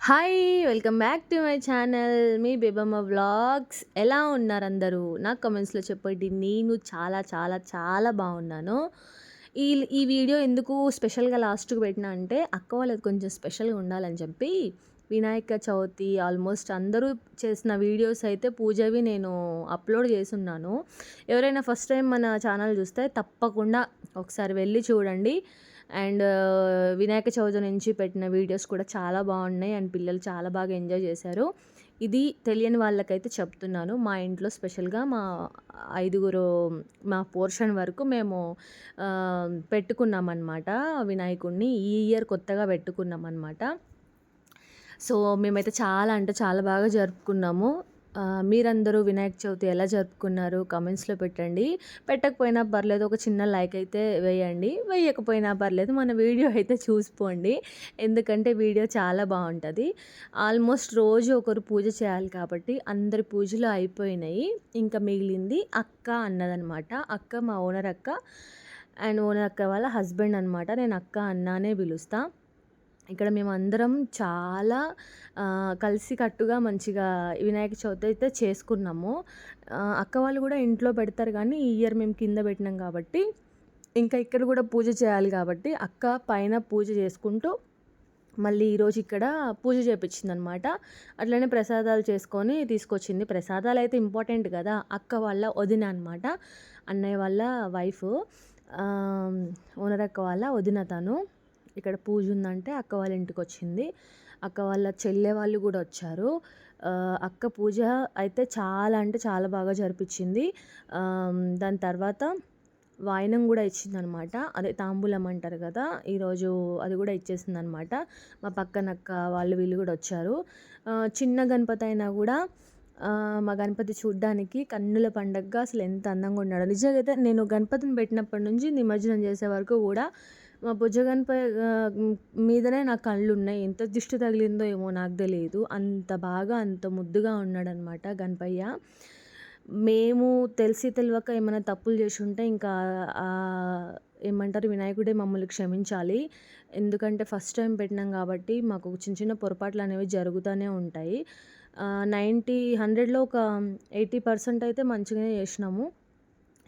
Hi welcome back to my channel. Me Bebamma vlogs. ఎలా ఉన్నారు అందరూ? నాకు కమెంట్స్లో చెప్పండి. నేను చాలా చాలా చాలా బాగున్నాను. ఈ ఈ వీడియో ఎందుకు స్పెషల్గా లాస్ట్కి పెట్టినా అంటే అక్క వాళ్ళకి కొంచెం స్పెషల్గా ఉండాలని చెప్పి వినాయక చవితి ఆల్మోస్ట్ అందరూ చేసిన వీడియోస్ అయితే పూజవి నేను అప్లోడ్ చేస్తున్నాను. ఎవరైనా ఫస్ట్ టైం మన ఛానల్ చూస్తే తప్పకుండా ఒకసారి వెళ్ళి చూడండి. అండ్ వినాయక చవితి నుంచి పెట్టిన వీడియోస్ కూడా చాలా బాగున్నాయి అండ్ పిల్లలు చాలా బాగా ఎంజాయ్ చేశారు. ఇది తెలియని వాళ్ళకైతే చెప్తున్నాను. మా ఇంట్లో స్పెషల్గా మా ఐదుగురు మా పోర్షన్ వరకు మేము పెట్టుకున్నామన్నమాట వినాయకుడిని. ఈ ఇయర్ కొత్తగా పెట్టుకున్నాం అనమాట సో మేమైతే చాలా అంటే చాలా బాగా జరుపుకున్నాము. మీరందరూ వినాయక చవితి ఎలా జరుపుకున్నారు? కమెంట్స్లో పెట్టండి. పెట్టకపోయినా పర్లేదు ఒక చిన్న లైక్ అయితే వేయండి. వేయకపోయినా పర్లేదు మన వీడియో అయితే చూసిపోండి. ఎందుకంటే వీడియో చాలా బాగుంటుంది. ఆల్మోస్ట్ రోజు ఒకరు పూజ చేయాలి కాబట్టి అందరి పూజలు అయిపోయినాయి. ఇంకా మిగిలింది అక్క అన్నదనమాట. అక్క మా ఓనర్ అక్క అండ్ ఓనర్ అక్క వాళ్ళ హస్బెండ్ అనమాట నేను అక్క అన్నానే పిలుస్తాను ఇక్కడ మేము అందరం చాలా కలిసికట్టుగా మంచిగా వినాయక చవితి అయితే చేసుకున్నాము. అక్క వాళ్ళు కూడా ఇంట్లో పెడతారు కానీ ఈ ఇయర్ మేము కింద పెట్టినాం కాబట్టి ఇంకా ఇక్కడ కూడా పూజ చేయాలి కాబట్టి అక్క పైన పూజ చేసుకుంటూ మళ్ళీ ఈరోజు ఇక్కడ పూజ చేయించింది అనమాట అట్లనే ప్రసాదాలు చేసుకొని తీసుకొచ్చింది. ప్రసాదాలు అయితే ఇంపార్టెంట్ కదా అక్క వాళ్ళ వదిన అనమాట. అన్నయ్య వాళ్ళ వైఫ్ ఓనర్ అక్క వాళ్ళ వదిన తను. ఇక్కడ పూజ ఉందంటే అక్క వాళ్ళ ఇంటికి వచ్చింది అక్క వాళ్ళ చెల్లె వాళ్ళు కూడా వచ్చారు. అక్క పూజ అయితే చాలా అంటే చాలా బాగా జరిపించింది. దాని తర్వాత వాయినం కూడా ఇచ్చిందనమాట. అదే తాంబూలం అంటారు కదా ఈరోజు అది కూడా ఇచ్చేసింది అనమాట మా పక్కన అక్క వాళ్ళు వీళ్ళు కూడా వచ్చారు. చిన్న గణపతి అయినా కూడా మా గణపతి చూడ్డానికి కన్నుల పండగగా అసలు ఎంత అందంగా ఉన్నాడు నిజంగా అయితే నేను గణపతిని పెట్టినప్పటి నుంచి నిమజ్జనం చేసే వరకు కూడా మా బుజ్జగన్పై మీదనే నా కళ్ళు ఉన్నాయి ఎంత దిష్టి తగిలిందో ఏమో నాకు తెలియదు అంత బాగా అంత ముద్దుగా ఉన్నాడనమాట గణపయ్య మేము తెలిసి తెలియక ఏమైనా తప్పులు చేసి ఉంటే ఇంకా ఏమంటారు వినాయకుడే మమ్మల్ని క్షమించాలి. ఎందుకంటే ఫస్ట్ టైం పెట్టినాం కాబట్టి మాకు చిన్న చిన్న పొరపాట్లు అనేవి జరుగుతూనే ఉంటాయి. నైంటీ హండ్రెడ్లో ఒక ఎయిటీ పర్సెంట్ అయితే మంచిగానే చేసినాము.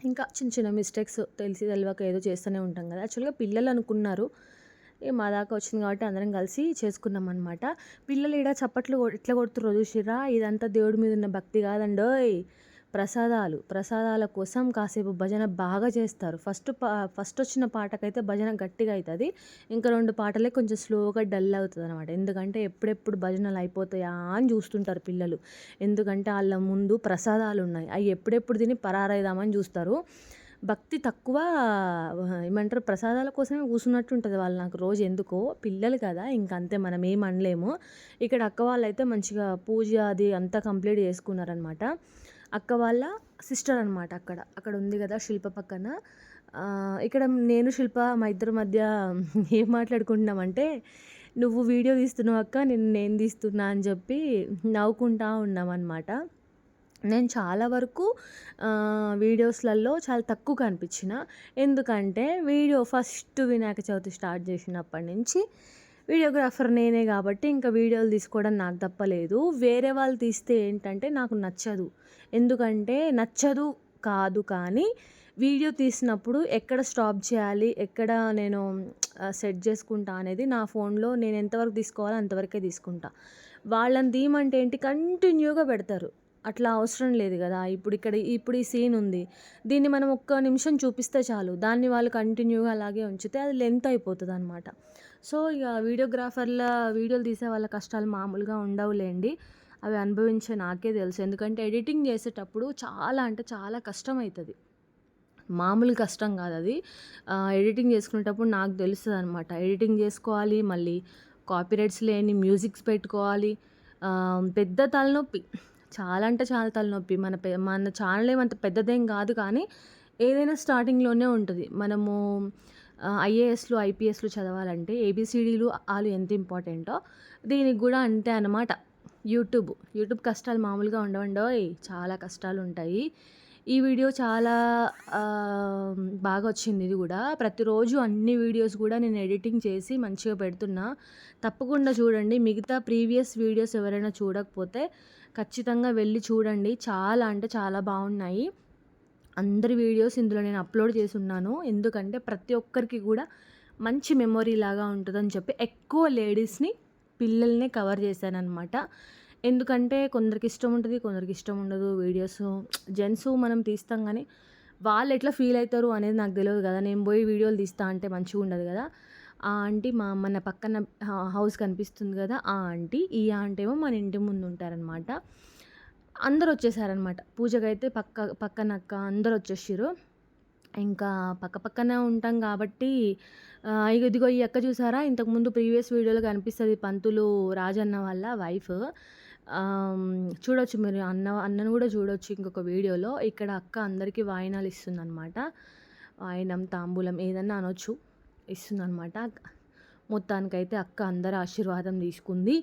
ఇంకా చిన్న చిన్న మిస్టేక్స్ తెలిసి తెలియక ఏదో చేస్తూనే ఉంటాం కదా. యాక్చువల్గా పిల్లలు అనుకున్నారు మా దాకా వచ్చింది కాబట్టి అందరం కలిసి చేసుకున్నాం అనమాట పిల్లలు ఈడ చప్పట్లు ఎట్లా కొడుతున్నారు చూసిరా ఇదంతా దేవుడి మీద ఉన్న భక్తి కాదండోయ్. ప్రసాదాలు ప్రసాదాల కోసం కాసేపు భజన బాగా చేస్తారు. ఫస్ట్ పా ఫస్ట్ వచ్చిన పాటకైతే భజన గట్టిగా అవుతుంది ఇంకా రెండు పాటలే కొంచెం స్లోగా డల్ అవుతుంది అనమాట ఎందుకంటే ఎప్పుడెప్పుడు భజనలు అయిపోతాయా అని చూస్తుంటారు పిల్లలు. ఎందుకంటే వాళ్ళ ముందు ప్రసాదాలు ఉన్నాయి. అవి ఎప్పుడెప్పుడు తిని పరారైదామని చూస్తారు. భక్తి తక్కువ ఏమంటారు ప్రసాదాల కోసమే కూర్చున్నట్టు ఉంటుంది వాళ్ళు నాకు రోజు. ఎందుకో? పిల్లలు కదా ఇంకంతే మనం ఏం అనలేము. ఇక్కడ అక్క వాళ్ళు అయితే మంచిగా పూజ అది అంతా కంప్లీట్ చేసుకున్నారనమాట అక్క వాళ్ళ సిస్టర్ అనమాట అక్కడ. అక్కడ ఉంది కదా శిల్ప పక్కన. ఇక్కడ నేను శిల్ప మా ఇద్దరి మధ్య ఏం మాట్లాడుకుంటున్నామంటే నువ్వు వీడియో తీస్తున్నావు అక్క నేను నేను తీస్తున్నా అని చెప్పి నవ్వుకుంటా ఉన్నామన్నమాట. నేను చాలా వరకు వీడియోస్లలో చాలా తక్కువ కనిపించిన. ఎందుకంటే video first Vinayaka Chavithi start చేసినప్పటి నుంచి వీడియోగ్రాఫర్ నేనే కాబట్టి ఇంకా వీడియోలు తీసుకోవడం నాకు తప్పలేదు. వేరే వాళ్ళు తీస్తే ఏంటంటే నాకు నచ్చదు. ఎందుకంటే నచ్చదు కాదు కానీ వీడియో తీసినప్పుడు ఎక్కడ స్టాప్ చేయాలి ఎక్కడ నేను సెట్ చేసుకుంటా అనేది నా ఫోన్లో నేను ఎంతవరకు తీసుకోవాలో అంతవరకే తీసుకుంటా. వాళ్ళని తీయమంటే ఏంటి? కంటిన్యూగా పెడతారు. అట్లా అవసరం లేదు కదా. ఇప్పుడు ఇక్కడ ఇప్పుడు ఈ సీన్ ఉంది. దీన్ని మనం ఒక్క నిమిషం చూపిస్తే చాలు. దాన్ని వాళ్ళు కంటిన్యూగా అలాగే ఉంచితే అది లెంత్ అయిపోతుంది అనమాట సో ఇక వీడియోగ్రాఫర్ల వీడియోలు తీసే వాళ్ళ కష్టాలు మామూలుగా ఉండవులేండి. అవి అనుభవించే నాకే తెలుసు. ఎందుకంటే ఎడిటింగ్ చేసేటప్పుడు చాలా అంటే చాలా కష్టం అవుతుంది మామూలు కష్టం కాదు అది ఎడిటింగ్ చేసుకునేటప్పుడు నాకు తెలుస్తుంది అనమాట ఎడిటింగ్ చేసుకోవాలి మళ్ళీ కాపీరైట్స్ లేని మ్యూజిక్స్ పెట్టుకోవాలి. పెద్ద తలనొప్పి. చాలా అంటే చాలా తలనొప్పి. మన మన ఛానల్ ఏమంత పెద్దదేం కాదు కానీ ఏదైనా స్టార్టింగ్లోనే ఉంటుంది. మనము ఐఏఎస్లు ఐపీఎస్లు చదవాలంటే ఏబిసిడీలు వాళ్ళు ఎంత ఇంపార్టెంటో దీనికి కూడా అంతే అనమాట యూట్యూబ్ యూట్యూబ్ కష్టాలు మామూలుగా ఉండవండోయ్ చాలా కష్టాలు ఉంటాయి ఈ వీడియో చాలా బాగా వచ్చింది ఇది కూడా ప్రతిరోజు అన్ని వీడియోస్ కూడా నేను ఎడిటింగ్ చేసి మంచిగా పెడుతున్నా. తప్పకుండా చూడండి. మిగతా ప్రీవియస్ వీడియోస్ ఎవరైనా చూడకపోతే ఖచ్చితంగా వెళ్ళి చూడండి. చాలా అంటే చాలా బాగున్నాయి అందరి వీడియోస్ ఇందులో నేను అప్‌లోడ్ చేసి ఉన్నాను ఎందుకంటే ప్రతి ఒక్కరికి కూడా మంచి మెమొరీ లాగా ఉంటుందని చెప్పి ఎక్కువ లేడీస్‌ని, పిల్లల్ని కవర్ చేశానమాట ఎందుకంటే కొందరికి ఇష్టం ఉంటుంది కొందరికి ఇష్టం ఉండదు. వీడియోస్ జెంట్స్ మనం తీస్తాం కానీ వాళ్ళు ఎట్లా ఫీల్ అవుతారు అనేది నాకు తెలియదు కదా నేను పోయి వీడియోలు తీస్తా అంటే మంచిగా ఉండదు కదా ఆ ఆంటీ మా మన పక్కన హౌస్ కనిపిస్తుంది కదా ఆ ఆంటీ. ఈ ఆంటీ ఏమో మన ఇంటి ముందు ఉంటారనమాట. అందరూ వచ్చేసారనమాట. పూజకైతే పక్క పక్కనక్క అందరూ వచ్చేసారు ఇంకా పక్క పక్కనే ఉంటాం కాబట్టి ఇదిగో ఈ అక్క చూసారా ఇంతకుముందు ప్రీవియస్ వీడియోలో కనిపిస్తుంది పంతులు రాజన్న వాళ్ళ వైఫ్. చూడొచ్చు మీరు అన్న అన్నను కూడా చూడొచ్చు ఇంకొక వీడియోలో. ఇక్కడ అక్క అందరికీ వాయినాలు ఇస్తుందనమాట. వాయినం, తాంబూలం ఏదన్నా అనొచ్చు. ఇస్తుందనమాట. మొత్తానికైతే అక్క అందరి ఆశీర్వాదం తీసుకుంది.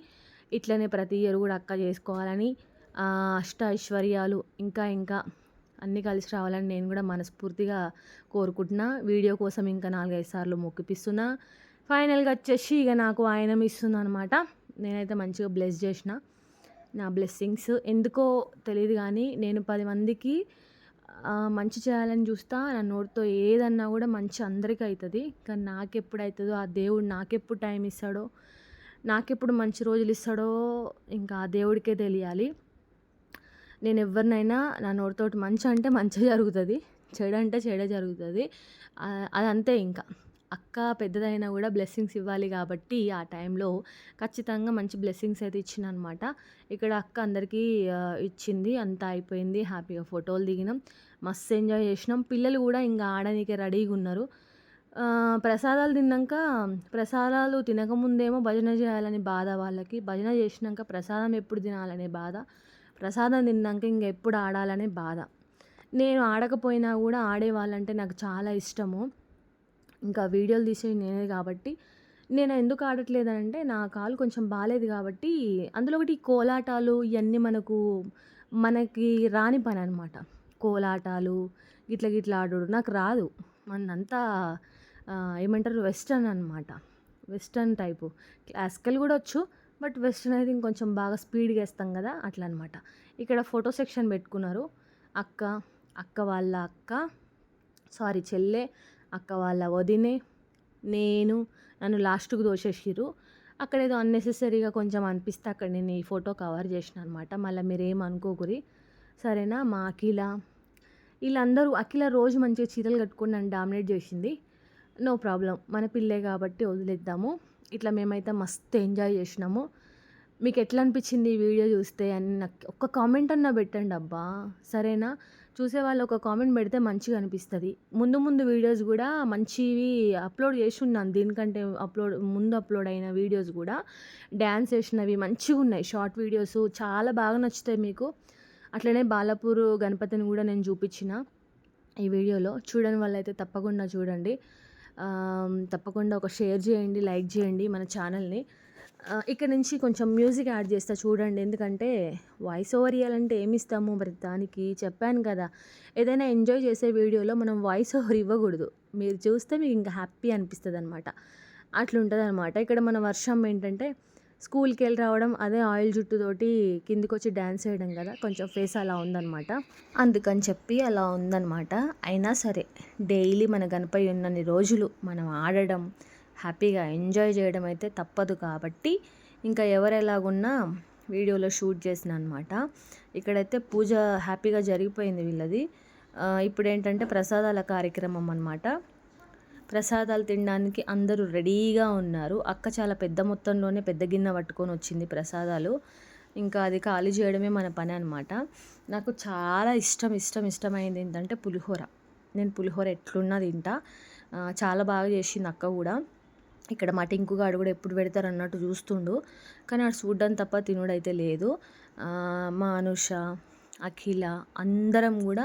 ఇట్లనే ప్రతి ఇయర్ కూడా అక్క చేసుకోవాలని అష్ట ఐశ్వర్యాలు ఇంకా ఇంకా అన్నీ కలిసి రావాలని నేను కూడా మనస్ఫూర్తిగా కోరుకుంటున్నా. వీడియో కోసం ఇంకా 4, 5 సార్లు మొక్కిపిస్తున్నా. ఫైనల్‌గా వచ్చేసి ఇక నాకు ఆయనం ఇస్తుంది అనమాట నేనైతే మంచిగా బ్లెస్ చేసిన నా బ్లెస్సింగ్స్ ఎందుకో తెలియదు కానీ నేను పది మందికి మంచి చేయాలని చూస్తా. నా నోటితో ఏదన్నా కూడా మంచి అందరికీ అవుతుంది కానీ అవుతుందో ఆ దేవుడు నాకెప్పుడు టైం ఇస్తాడో, నాకెప్పుడు మంచి రోజులు ఇస్తాడో ఇంకా ఆ దేవుడికే తెలియాలి. నేను ఎవరినైనా నా నోటితోటి మంచి అంటే మంచే జరుగుతుంది చెడంటే చెడే చెడ జరుగుతుంది అదంతే ఇంకా. అక్క పెద్దదైనా కూడా బ్లెస్సింగ్స్ ఇవ్వాలి కాబట్టి ఆ టైంలో ఖచ్చితంగా మంచి బ్లెస్సింగ్స్ అయితే ఇచ్చిందనమాట. ఇక్కడ అక్క అందరికీ ఇచ్చింది. అంతా అయిపోయింది. హ్యాపీగా ఫోటోలు దిగినాం. మస్తు ఎంజాయ్ చేసినాం. పిల్లలు కూడా ఇంకా ఆడనీకే రెడీగా ఉన్నారు ప్రసాదాలు తిన్నాక ప్రసాదాలు తినకముందేమో భజన చేయాలని బాధ వాళ్ళకి. భజన చేసినాక ప్రసాదం ఎప్పుడు తినాలనే బాధ. ప్రసాదం తిన్నాక ఇంగ ఎప్పుడు ఆడాలనే బాధ. నేను ఆడకపోయినా కూడా ఆడేవాళ్ళంటే నాకు చాలా ఇష్టము. ఇంకా వీడియోలు తీసేది నేనే కాబట్టి నేను ఎందుకు ఆడట్లేదంటే నా కాలు కొంచెం బాగాలేదు కాబట్టి అందులో ఒకటి కోలాటాలు ఇవన్నీ మనకు మనకి రాని పని అనమాట కోలాటాలు గిట్ల గిట్ల ఆడడు నాకు రాదు. మనంతా ఏమంటారు వెస్టర్న్ అనమాట. Western type. క్లాసికల్ కూడా వచ్చు. బట్ వెస్ట్రన్ అయితే ఇంకొంచెం బాగా స్పీడ్‌గా వేస్తాం కదా అట్లా అనమాట. ఇక్కడ ఫోటో సెక్షన్ పెట్టుకున్నారు. అక్క, అక్క వాళ్ళ అక్క సారీ చెల్లె, అక్క వాళ్ళ వదినే, నేను నన్ను లాస్ట్‌కి అక్కడ ఏదో అన్నెసెసరీగా కొంచెం అనిపిస్తే అక్కడ నేను ఈ ఫోటో కవర్ చేసినా అనమాట. మళ్ళీ మీరేం అనుకోకురి. సరేనా? మా అఖిల వీళ్ళందరూ అఖిల రోజు మంచిగా చీరలు కట్టుకొని నన్ను డామినేట్ చేసింది. నో ప్రాబ్లం మన పిల్లే కాబట్టి వదిలేద్దాము. ఇట్లా మేమైతే మస్తు ఎంజాయ్ చేసినాము. మీకు ఎట్లా అనిపించింది ఈ వీడియో చూస్తే అని నాకు ఒక్క కామెంట్ అన్నా పెట్టండబ్బా! సరేనా? చూసే వాళ్ళు ఒక కామెంట్ పెడితే మంచిగా అనిపిస్తుంది ముందు ముందు వీడియోస్ కూడా మంచివి అప్‌లోడ్ చేసి ఉన్నాను దీనికంటే అప్‌లోడ్ ముందు అప్‌లోడ్ అయిన వీడియోస్ కూడా డ్యాన్స్ వేసినవి మంచిగా ఉన్నాయి షార్ట్ వీడియోస్ చాలా బాగా నచ్చుతాయి మీకు. అట్లనే బాలాపూర్ గణపతిని కూడా నేను చూపించిన ఈ వీడియోలో. చూడని వాళ్ళైతే తప్పకుండా చూడండి. తప్పకుండా ఒక షేర్ చేయండి, లైక్ చేయండి మన ఛానల్‌ని. ఇక్కడ నుంచి కొంచెం మ్యూజిక్ యాడ్ చేస్తా చూడండి. ఎందుకంటే వాయిస్ ఓవర్ ఇవ్వాలంటే ఏమి ఇస్తాము మరి దానికి చెప్పాను కదా! ఏదైనా ఎంజాయ్ చేసే వీడియోలో మనం వాయిస్ ఓవర్ ఇవ్వకూడదు. మీరు చూస్తే మీకు ఇంకా హ్యాపీ అనిపిస్తుంది అనిపిస్తదనమాట. అనమాట ఇక్కడ మన వర్షం ఏంటంటే స్కూల్కి వెళ్ళి రావడం అదే ఆయిల్ జుట్టుతోటి కిందికొచ్చి డ్యాన్స్ వేయడం కదా కొంచెం ఫేస్ అలా ఉందనమాట. అందుకని చెప్పి అలా ఉందనమాట. అయినా సరే డైలీ మన గణపతి ఉన్నన్ని రోజులు మనం ఆడడం, హ్యాపీగా ఎంజాయ్ చేయడం అయితే తప్పదు కాబట్టి ఇంకా ఎవరెలాగున్నా వీడియోలో షూట్ చేసినా అనమాట. ఇక్కడైతే పూజ హ్యాపీగా జరిగిపోయింది వీళ్ళది. ఇప్పుడు ఏంటంటే ప్రసాదాల కార్యక్రమం అనమాట. ప్రసాదాలు తినడానికి అందరూ రెడీగా ఉన్నారు. అక్క చాలా పెద్ద మొత్తంలోనే పెద్ద గిన్నె పట్టుకొని వచ్చింది ప్రసాదాలు. ఇంకా అది ఖాళీ చేయడమే మన పని అనమాట. నాకు చాలా ఇష్టం, ఇష్టం, ఇష్టమైంది ఏంటంటే పులిహోర. నేను పులిహోర ఎట్లున్నా తింటా. చాలా బాగా చేసింది అక్క కూడా ఇక్కడ మా టింకుగాడు కూడా ఎప్పుడు పెడతారు అన్నట్టు చూస్తుండు. కానీ ఆడు చూడడం తప్ప తినుడైతే లేదు. మా అనుష, అఖిల అందరం కూడా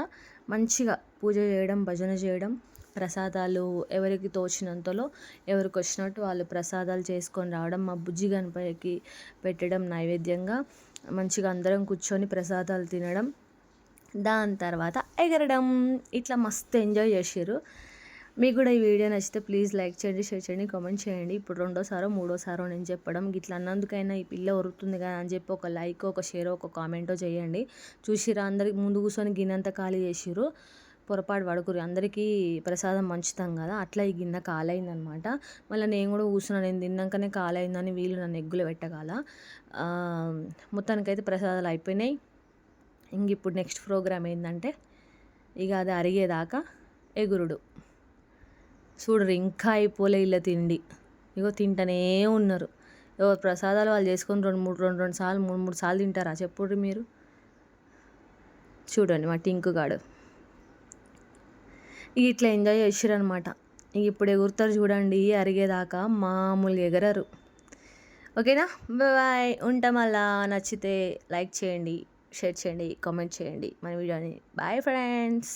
మంచిగా పూజ చేయడం, భజన చేయడం, ప్రసాదాలు ఎవరికి తోచినంతలో ఎవరికి వచ్చినట్టు వాళ్ళు ప్రసాదాలు చేసుకొని రావడం, మా బుజ్జి గణపతికి పెట్టడం నైవేద్యంగా. మంచిగా అందరం కూర్చొని ప్రసాదాలు తినడం. దాని తర్వాత ఎగరడం ఇట్లా మస్తు ఎంజాయ్ చేసారు మీకు కూడా ఈ వీడియో నచ్చితే ప్లీజ్ లైక్ చేయండి షేర్ చేయండి కామెంట్ చేయండి ఇప్పుడు రెండోసారో మూడోసారో నేను చెప్పడం ఇట్లా అన్నందుకైనా ఈ పిల్ల ఒరుతుంది కదా అని చెప్పి ఒక లైక్ ఒక షేర్ ఒక కామెంటో చేయండి చూసిరా అందరికి ముందు కూర్చొని గిన్నంత ఖాళీ చేసిరు పొరపాటు పడుకురు అందరికీ ప్రసాదం మంచుతాం కదా అట్లా ఈ గిన్నె కాలైందనమాట. మళ్ళీ నేను కూడా కూర్చున్నాను నేను తిన్నాకనే కాలైందని వీళ్ళు నన్ను ఎగ్గులు పెట్టగల. మొత్తానికైతే ప్రసాదాలు అయిపోయినాయి. ఇంక ఇప్పుడు నెక్స్ట్ ప్రోగ్రామ్ ఏంటంటే ఇక అది అరిగేదాకా ఎగురుడు. చూడరు ఇంకా అయిపోలే ఇలా తిండి. ఇగో తింటనే ఉన్నారు. ఎవరు ప్రసాదాలు వాళ్ళు చేసుకొని రెండు మూడు రెండు రెండు సార్లు మూడు మూడు సార్లు తింటారా? చెప్పుడు మీరు. చూడండి మా టింకు గాడు ఇక ఇట్లా ఎంజాయ్ చేసారు అనమాట ఇక ఇప్పుడు ఎగురుతారు చూడండి అరిగేదాకా మామూలుగా ఎగరరు. ఓకేనా? బాయ్. ఉంటాం అలా నచ్చితే లైక్ చేయండి షేర్ చేయండి కామెంట్ చేయండి. మన వీడియోని. Bye friends.